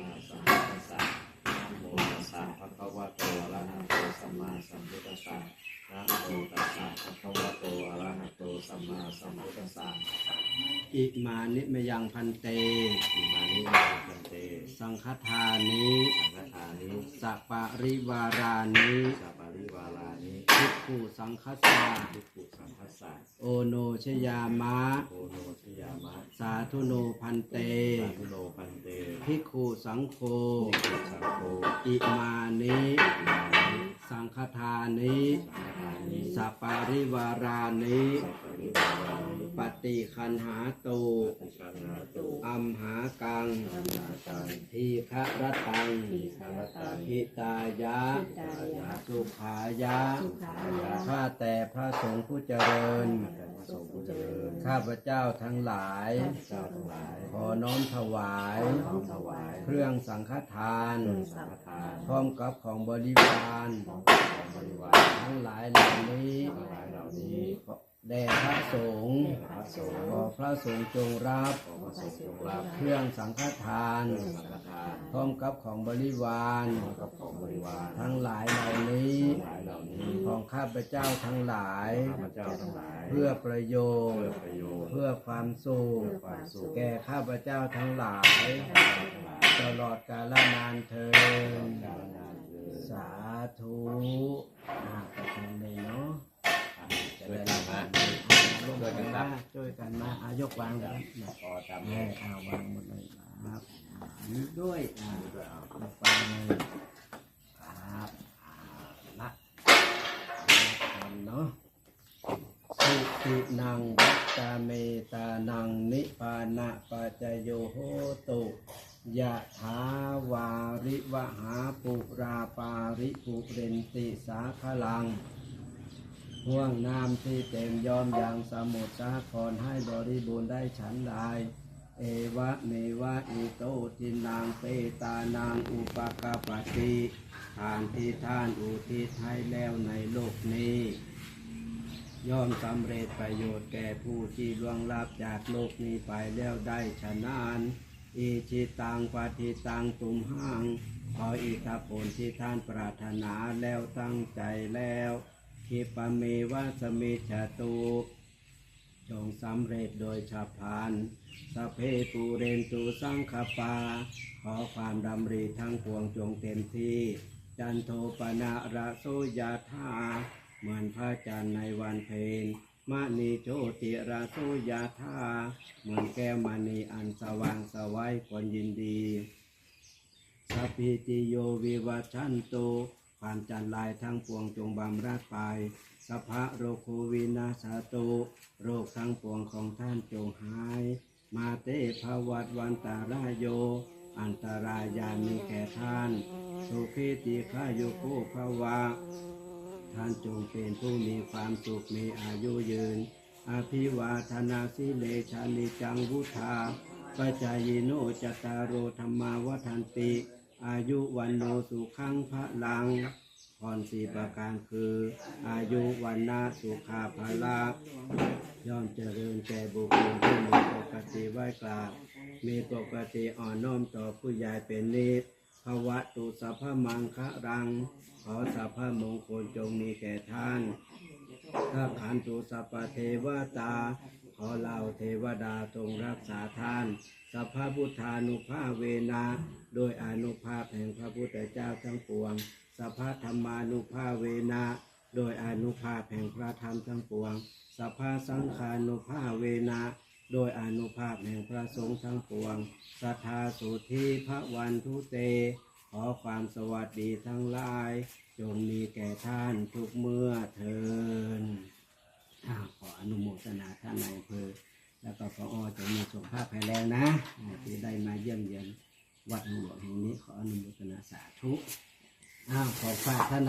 มาสัมพุทธัสสะนะโมตัสสะภะคะวะโตอะระหะโตสัมมาสัมพุทธัสสะนะโมตัสสะภะคะวะโตอะระหะโตสัมมาสัมพุทธัสสะอิมานิมยังพันเต อิมานิมาคันเต สังฆทานิสังฆทานิสัปะริวารานิสัปปะริวารานิภิ กุสังคสาภิกขุสังฆสาโอโนชยามะ โอโนชยามะสาธุโนพันเต สาธุโนพันเตภิกขุสังโฆภิกขุสังโฆอิมานิอิมานิสังฆทานิ สังฆทานิ สัปะริวารานิสัพปะริวารานิปฏิคันหาตุปฏิคันหาตุอัมหากังอัมนาตังทีฆะรตัง ทีฆรตังหิตายะหิตายะสุขายะสุขายะ ข้าแต่พระสงฆ์ผู้เจริญแต่พระสงฆ์ผู้เจริญ ข้าพระเจ้าทั้งหลายเจ้าทั้งหลายขอน้อมถวายน้อมถวาย เครื่องสังฆทานสังฆทาน พร้อมกับของบริวารของบริวารทั้งหลายเหล่านี้ทั้งหลายเหล่านี้แด่พระสงฆ์พระสงฆ์ขอพระสงฆ์จงรับขอพระสงฆ์จงรับเครื่องสังฆทานสังฆทานพร้อมกับของบริวารกับของบริวารทั้งหลายเหล่านี้ทั้งหลายเหล่านี้ของข้าพเจ้าทั้งหลายข้าพเจ้าทั้งหลายเพื่อประโยชเพื่อน์ประโยชน์เพื่อความสุขเพื่อความสุขแก่ข้าพเจ้าทั้งหลายทั้งหลายตลอดกาลนานเทินกาลนานเถิดสาธุ วางกันนะขอจำแม่ให้เอาวางหมดเลยครับนี้ด้วยอ่าด้วยเอาวางเลยครับละกันเนาะสุตินังวัตตาเมตานังนิปานะปัจจโยโหตุยะถาวาริวหาปุราปาริปุเรนติสาคลัง ห่วงน้ำที่เต็มยอมอย่างสมุทรสาครให้บริบูรณ์ได้ฉันใดเอวะเมวะอิโตทินังเปตานางอุปกาปติทานที่ท่านอุทิศให้แล้วในโลกนี้ ย่อมสำเร็จประโยชน์แก่ผู้ที่ล่วงลับจากโลกนี้ไปแล้วได้ชนะนอิชิตังปฏิตังตุมหังขออิทธผลที่ท่านปรารถนาแล้วตั้งใจแล้ว คิปะเมวะสมิจฉตุจงสำเร็จโดยฉับพลันสเพปูเรนตูสังคปา ขอความดำริทั้งปวงจงเต็มที่ จันโทปนะระโสยาธาเหมือนพระจันทร์ในวันเพ็ญมณีโชติระโสยาธาเหมือนแก้วมณีอันสว่างสวัยควรยินดีสัพพิติโยวิวัชชันโต ความจันลายทั้งปวงจงบำราดไปสัพพะโรโควินาสตุ โรคทั้งปวงของท่านจงหาย มาเตภวัตวันตารายโย อันตรายามีแก่ท่าน สุขีติขายุโกภวะ ท่านจงเป็นผู้มีความสุขมีอายุยืน อภิวาทนาสิเลชานิจังวุธาปัจจายโนจตารโรธรรมาวัฏันติ อายุวันโนสุขังพระลังพรสี่ประการคือ อายุวันนาสุขาภละย่อมเจริญแก่บุคคลที่มีปกติไหว้กราบมีปกติอ่อนน้อมต่อผู้ใหญ่เป็นนิสภวะตุสัพพมังคะรัง ขอสัพพมงคลจงมีแก่ท่านถ้าขันตุสัพพเทวตา อเหล่าเทวดาจงรักษาท่าน สัพพพุทธานุภาเวนะโดยอนุภาพแห่งพระพุทธเจ้าทั้งปวง สัพพธรรมานุภาเวนะโดยอนุภาพแห่งพระธรรมทั้งปวง สัพพสังฆานุภาเวนะโดยอนุภาพแห่งพระสงฆ์ทั้งปวง สัทธาสุธีพระวันทุเต ขอความสวัสดีทั้งหลาย จงมีแก่ท่านทุกเมื่อเทินอ่า ขออนุโมทนาท่านนายอำเภอ แล้วก็พออจะมีสุขภาพแข็งแรงนะที่ได้มาเยี่ยมเยียนวัดหลวงแห่งนี้ขออนุโมทนาสาธุอ้าวขอฝากท่าน